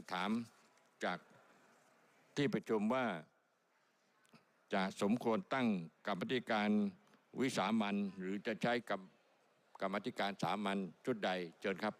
จะถามจากที่ประชุมว่าจะสมควรตั้งกรรมธิการวิสามันหรือจะใช้กับกรรมธิการสามัญชุดใดเชิญครับ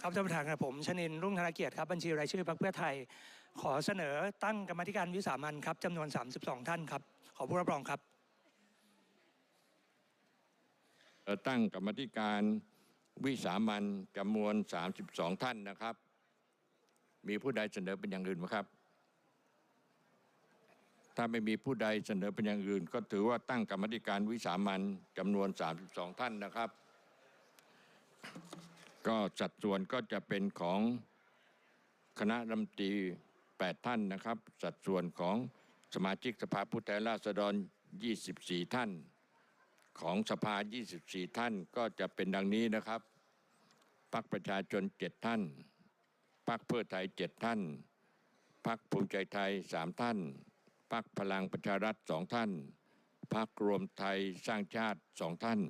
ครับท่านประธานครับผมชนินทร์รุ่งธนเกียรติครับบัญชีรายชื่อพรรคเพื่อไทย ขอเสนอตั้งกรรมาธิการวิสามันครับจำนวน 32 ท่านครับ ขอผู้รับรองครับเอ่อตั้งกรรมธิการ วิสามันจำนวน 32 ท่านนะครับ มีผู้ใดเสนอเป็นอย่างอื่นไหมครับ ถ้าไม่มีผู้ใดเสนอเป็นอย่างอื่น ก็ถือว่าตั้งกรรมธิการวิสามันจำนวน 32 ท่านนะครับ ก็สัดส่วนก็จะเป็นของคณะรัฐมนตรี 8 ท่านนะครับ สัดส่วนของสมาชิกสภาผู้แทนราษฎร 24 ท่าน ของสภา 24 ท่านก็จะเป็นดังนี้นะครับ พรรคประชาชน7ท่าน พรรคเพื่อไทย7ท่าน พรรคภูมิใจไทย3ท่าน พรรคพลังประชารัฐ2ท่าน พรรครวมไทยสร้างชาติ2ท่าน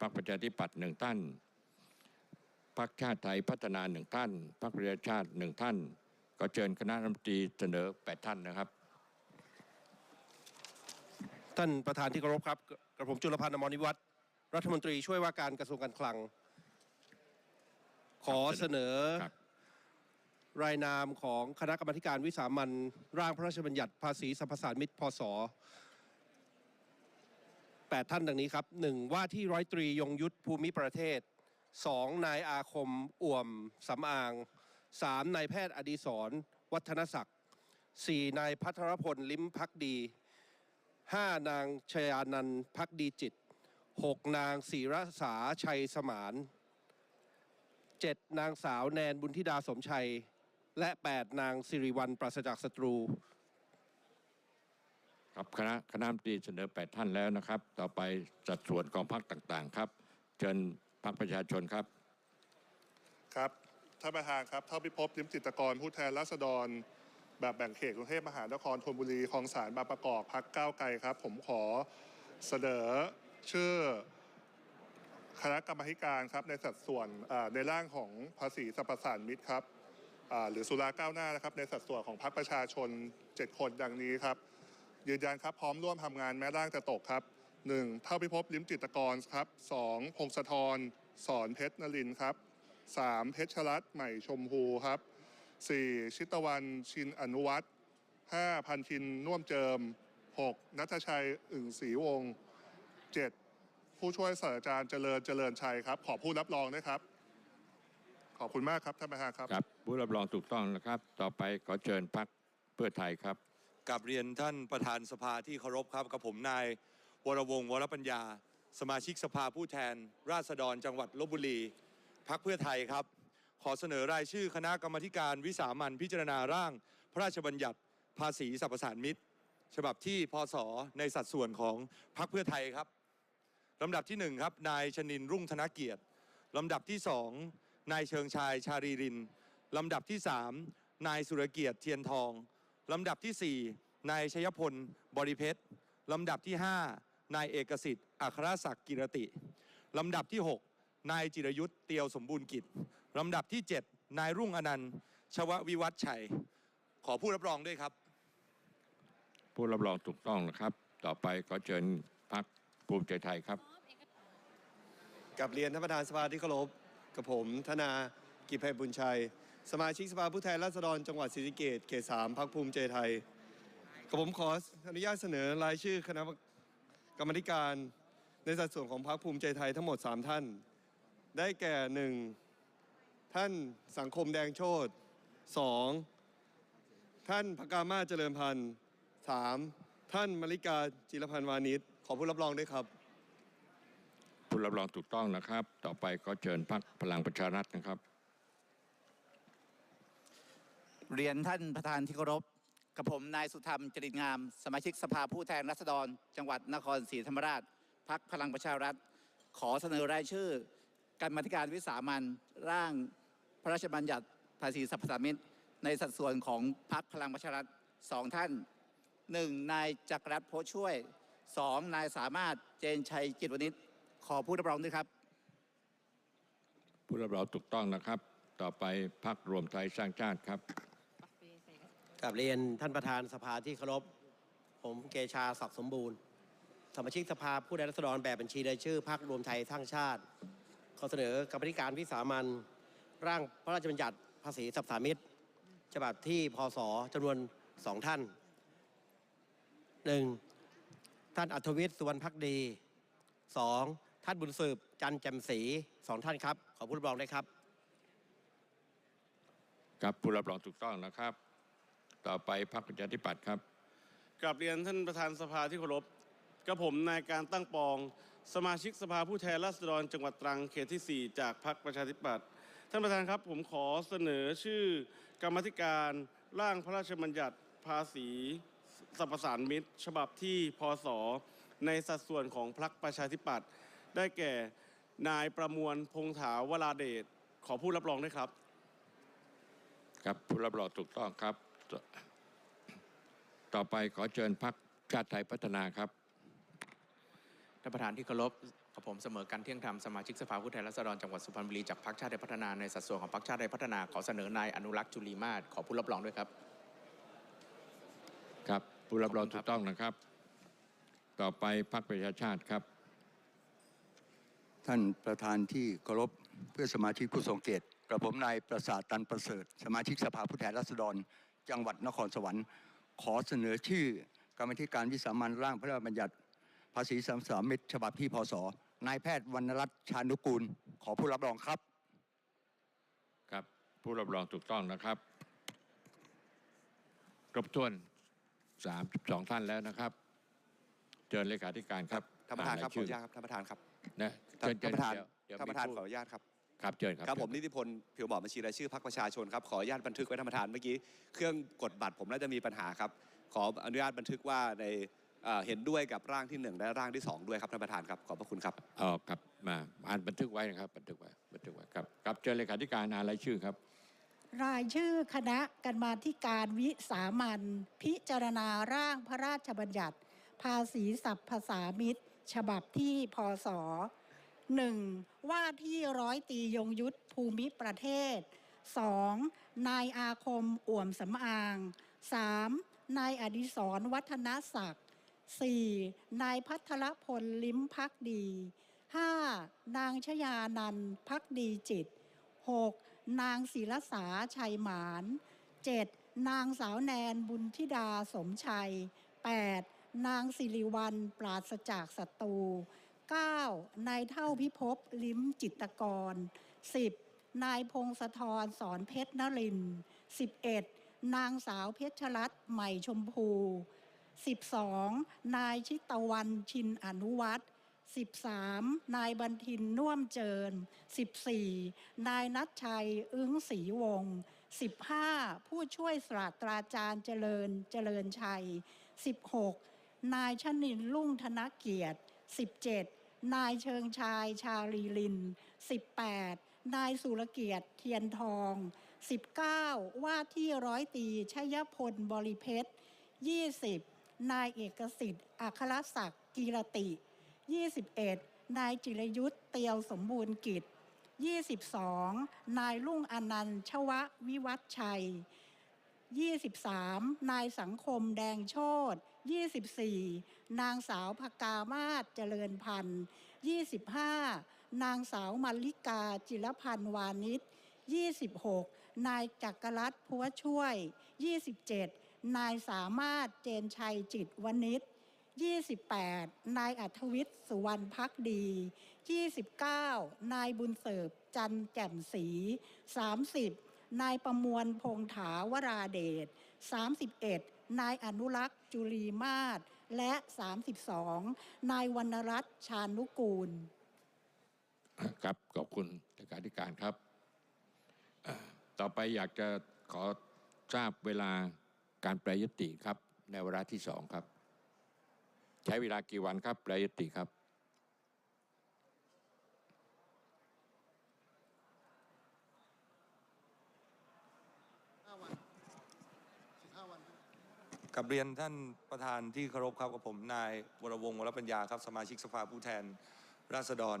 พรรคประชาธิปัตย์1ท่าน พรรคชาติไทยพัฒนา1ท่าน พรรคประชาชาติ1ท่าน ก็เชิญคณะรัฐมนตรีเสนอ8ท่านนะครับท่านประธานที่เคารพครับกระผมจุลพันธ์อมรนิวัฒน์รัฐมนตรีช่วยว่าการกระทรวงการคลัง ขอเสนอครับรายนามของคณะกรรมาธิการวิสามันร่างพระราชบัญญัติภาษีสรรพสานมิตพศแปดท่านดังนี้ครับหนึ่งว่าที่ร้อยตรียงยุทธภูมิประเทศสองนายอาคมอ่วมสำอางสามนายแพทย์อดีศร วัฒนศักดิ์สี่นายพัทรพลลิ้มพักดีห้านางชยานันท์พักดีจิตหกนางศิรสาชัยสมาน เจ็ดนางสาวแนนบุญธิดาสมชัย และแปดนางสิริวัลปราศจากศัตรู ครับคณะคณะรัฐมนตรีเสนอ 8 ท่านแล้วนะครับ ต่อไปสัดส่วนของพรรคต่างๆ ครับ เชิญพรรคประชาชนครับ ครับท่านประธานครับเท่าพิภพลิมจิตรกรผู้แทนราษฎร แบบแบ่งเขตกรุงเทพมหานครธนบุรีคลองสารบางประกอบพักก้าวไกลครับ ผมขอเสนอชื่อ คณะกรรมการครับในสัดส่วนในร่างของภาษีสรรพสานมิตรครับหรือสุราก้าวหน้านะครับในสัดส่วนของพรรคประชาชน 7 คนดังนี้ครับ ยืนยันครับพร้อมร่วมทำงานแม้ร่างจะตกครับ 1. เท่าพิภพลิมจิตกรครับ 2. พงศธรสอนเพชรนลินทร์ครับ 3. เพชรรัตน์ใหม่ชมพูครับ 4. ชิตวันชินอนุวัตร 5. พันทินน่วมเจิม 6. นัทชัยอึ่งศรีวงศ์ 7. ผู้ช่วยศาสตราจารย์เจริญเจริญชัยครับ ขอผู้รับรองด้วยครับ ขอบคุณมากครับท่านประธานครับ ครับผู้รับรองถูกต้องนะครับ ต่อไปขอเชิญพรรคเพื่อไทยครับ กับเรียนท่านประธานสภาที่เคารพครับกับผมนายวรวงศ์วรปัญญา สมาชิกสภาผู้แทน ราษฎรจังหวัดลบบุรีพักเพื่อไทยครับ ขอเสนอรายชื่อคณะกรรมาธิการวิสามันพิจารณาร่าง พระราชบัญญัติภาษีสรรพสานมิตร ฉบับที่พศในสัดส่วนของพักเพื่อไทยครับ ลำดับที่หนึ่งครับนายชนินรุ่งธนเกียรติลำดับที่สองนายเชิงชายชารีรินลำดับที่สามนายสุรเกียรติเทียนทองลำดับที่ 4 นายชยพลบริเพชรลำดับที่ 5 นายเอกสิทธิ์อัครศักดิ์กิรติลำดับที่ 6 นายจิรยุทธ์เตียวสมบูรณ์กิจลำดับที่ 7 นายรุ่งอนันต์ ชววิวัฒชัย ขอผู้รับรองด้วยครับ ผู้รับรองถูกต้องนะครับ ต่อไปขอเชิญพรรคภูมิใจไทยครับ กับเรียนท่านประธานสภาที่เคารพกับผม ธนากิจไพบุญชัย สมาชิกสภาผู้แทนราษฎรจังหวัดศรีสะเกษเขตสามพักภูมิใจไทยกับผมขออนุญาตเสนอรายชื่อคณะกรรมการในสัดส่วนของพักภูมิใจไทยทั้งหมด 3 ท่าน ได้แก่หนึ่งท่านสังคมแดงโชตสองท่านพกามาเจริญพันธ์สามท่านมริกาจิรพันธ์วานิชขอผู้รับรองด้วยครับ รับรองถูกต้องนะครับ ต่อไปขอเชิญพรรคพลังประชารัฐนะครับ เรียนท่านประธานที่เคารพกับผมนายสุธรรมจริตงาม สมาชิกสภาผู้แทนราษฎร จังหวัดนครศรีธรรมราชพักพลังประชารัฐ ขอเสนอรายชื่อการมาธิการวิสามันร่างพระราชบัญญัติภาษีสรรพสามิตในสัดส่วนของพักพลังประชารัฐสองท่านหนึ่งนายจักรรัตน์โพชช่วยสองนายสามารถเจนชัยจิตวณิช ขอผู้รับรองด้วยครับ ผู้รับรองถูกต้องนะครับ ต่อไปพักรวมไทยสร้างชาติครับกับเรียนท่านประธานสภาที่เคารพ ผมเกชาศักดิ์สมบูรณ์ สมาชิกสภาผู้แทนราษฎรแบบบัญชีรายชื่อพรรครวมไทยสร้างชาติขอเสนอกรรมธิการวิสามันร่างพระราชบัญญัติภาษีสรรพสามิตฉบับที่พศจำนวนสองท่านหนึ่งท่านอัธวิทย์สุวรรณพักดีสอง ท่านบุญสืบ จันทร์แจ่มศรีสองท่านครับ ขอผู้รับรองได้วยครับ ครับผู้รับรองถูกต้องนะครับ ต่อไปพักประชาธิปัตย์ครับกราบเรียนท่านประธานสภาที่เคารพกระผมนายการตั้งปอง สมาชิกสภาผู้แทนราษฎรจังหวัดตรังเขตที่ 4 จากพรรคประชาธิปัตย์ท่านประธานครับผมขอเสนอชื่อกรรมธิการร่างพระราชบัญญัติภาษีสรรพสานมิตร ฉบับที่พศในสัดส่วนของพรรคประชาธิปัตย์ ได้แก่นายประมวลพงษาวราเดชขอผู้รับรองด้วยครับ ครับผู้รับรองถูกต้องครับต่อต่อไปขอเชิญพักชาติไทยพัฒนาครับท่านประธานที่เคารพกับผมเสมอกันเที่ยงธรรมสมาชิกสภาผู้แทนราษฎรจังหวัดสุพรรณบุรีจากพรรคชาติไทยพัฒนาในสัดส่วนของพรรคชาติไทยพัฒนาขอเสนอนายอนุรักษ์จุลีมาศขอผู้รับรองด้วยครับ ครับผู้รับรองขอบคุณครับถูกต้องนะครับ ต่อไปพักประชาชาติครับ ท่านประธานที่เคารพเพื่อนสมาชิกผู้ทรงเกียรติกระผมนายประสาทตันประเสริฐ สมาชิกสภาผู้แทนราษฎร จังหวัดนครสวรรค์ ขอเสนอชื่อกรรมธิการวิสามันร่างพระราชบัญญัติ ภาษีสรรพสามิตฉบับที่พศนายแพทย์วรรณรัตน์ชานุกูล ขอผู้รับรองครับ ครับผู้รับรองถูกต้องนะครับครบถ้วน32ท่านแล้วนะครับเชิญเลขาธิการครับท่านประธานครับขอชื่อนุญาตครับท่านประธานครับนะ ท่านเชิญประธานเดี๋ยวเดี๋ยวท่านประธานขออนุญาตครับครับเชิญครับครับผมนิติพลผิวหมอกบัญชีรายชื่อพรรคประชาชนครับขออนุญาตบันทึกไว้ท่านประธานเมื่อกี้เครื่องกดบัตรผมน่าจะมีปัญหาครับ ขออนุญาตบันทึกว่าในเอ่อเห็นด้วยกับร่างที่หนึ่งและร่างที่สองด้วยครับท่านประธานครับขอบพระคุณครับอ๋อครับมาอ่านบันทึกไว้นะครับ บันทึกไว้บันทึกไว้ครับครับเชิญเลขาธิการอ่านรายชื่อครับ รายชื่อคณะกรรมาธิการวิสามันพิจารณาร่างพระราชบัญญัติ ภาษีสรรพสามิตฉบับที่พศ 1. ว่าที่ร้อยตียงยุทธภูมิประเทศ 2. นายอาคมอ่วมสำอาง 3. นายอดิศรวัฒนศักดิ์ 4. นายพัทรพลลิ้มพักดี 5. นางชยานันพักดีจิต 6. นางศิลสาชัยหมาน 7. นางสาวแนนบุญธิดาสมชัย 8. นางสิริวัลปราศจากศัตรู 9. นายเท่าพิภพลิ้มจิตกร 10. นายพงศธรสอนเพชรนริน 11. นางสาวเพชรรัตน์ใหม่ชมพู 12. นายชิตวันชินอนุวัตร 13. นายบันทินน่วมเจิน 14. นายนัทชัย อึ้งศรีวงศ์ 15. ผู้ช่วยศาสตราจารย์เจริญเจริญชัย 16. นายชนินร์ลุ่งธนเกียรติ 17. นายเชิงชายชาลีลิน 18. นายสุรเกียรติเทียนทอง 19. ว่าที่ร้อยตีชยพลบริเพชร 20. นายเอกสิทธิ์อัครศักดิ์กีรติ 21. นายจิรยุทธ์เตียวสมบูรณ์กิจ 22. นายลุ่งอนันต์ชวะวิวัฒชัย 23. นายสังคมแดงโชต 24. นางสาวพกามาศเจริญพันธ์ 25. นางสาวมัลลิกาจิรพันธ์วานิช 26. นายจักรรัตน์พัวช่วย 27. นายสามารถเจนชัยจิตวณิช 28. นายอัธวิทย์สุวรรณพักดี 29. นายบุญเสิร์ฟจันแจ่มศรี 30. นายประมวลพงถาวราเดช 31. นายอนุรักษ์จุลีมาศ และ 32. นายวรรณรัตน์ชานุกูล ครับ ขอบคุณเลขาธิการครับ ต่อไปอยากจะขอทราบเวลาการแปรยติครับ ในวาระที่สองครับ ใช้เวลากี่วันครับแปรยติครับ กับเรียนท่านประธานที่เคารพครับกับผมนายวรวงศ์วรปัญญาครับสมาชิกสภาผู้แทนราษฎร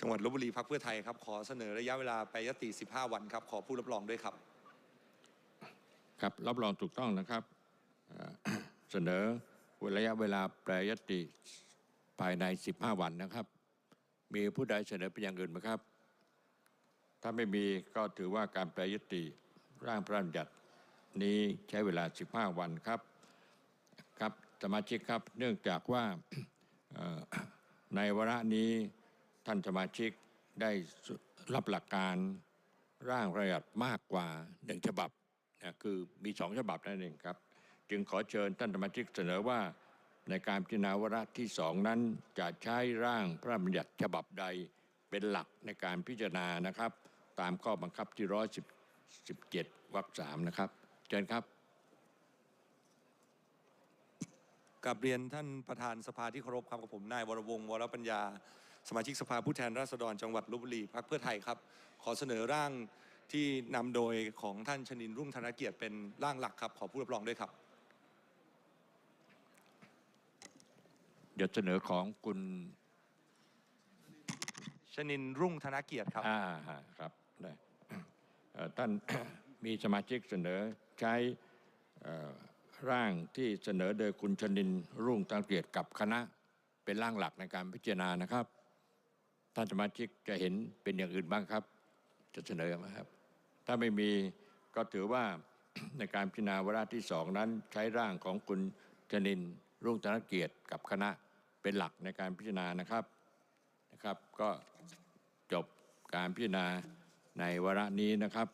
จังหวัดลบบุรีพักเพื่อไทยครับ ขอเสนอระยะเวลาไปยติ 15 วันครับ ขอผู้รับรองด้วยครับ ครับรับรองถูกต้องนะครับเอ่อ เสนอระยะเวลาแปรยติภายใน 15 วันนะครับ มีผู้ใดเสนอเป็นอย่างอื่นไหมครับ ถ้าไม่มีก็ถือว่าการแปรยติร่างพระราชบัญญัติ นี้ใช้เวลา 15 วันครับครับสมาชิกครับเนื่องจากว่าในวาระนี้ท่านสมาชิกได้รับหลักการร่างระราชบัญญัติมากกว่าหนึ่งฉบับนะคือมีสองฉบับนั่นเองครับ จึงขอเชิญท่านสมาชิกเสนอว่าในการพิจารณาวาระที่สองนั้นจะใช้ร่างพระราชบัญญัติฉบับใดเป็นหลักในการพิจารณานะครับ ตามข้อบังคับที่ร้อยสิบเจ็ดวรรคสามนะครับ เชิญครับกับเรียนท่านประธานสภาที่เคารพครับกับผมนายวรวงศ์วรปัญญา สมาชิกสภาผู้แทนราษฎรจังหวัดลบบุรีพรรคเพื่อไทยครับ ขอเสนอร่างที่นำโดยของท่านชนินทร์รุ่งธนเกียรติเป็นร่างหลักครับ ขอผู้รับรองด้วยครับเดี๋ยวเสนอของคุณชนินทร์รุ่งธนเกียรติครับอ่าฮะครับได้เอ่อท่าน มีสมาชิกเสนอใช้ร่างที่เสนอโดยคุณชนินรุ่งตังเกียรติกับคณะเป็นร่างหลักในการพิจารณานะครับ ท่านสมาชิกจะเห็นเป็นอย่างอื่นบ้างครับ จะเสนอไหมครับ ถ้าไม่มีก็ถือว่าในการพิจารณาวาระที่สองนั้น ใช้ร่างของคุณชนินรุ่งธนเกียรติกับคณะเป็นหลักในการพิจารณานะครับนะครับ ก็จบการพิจารณาในวาระนี้นะครับ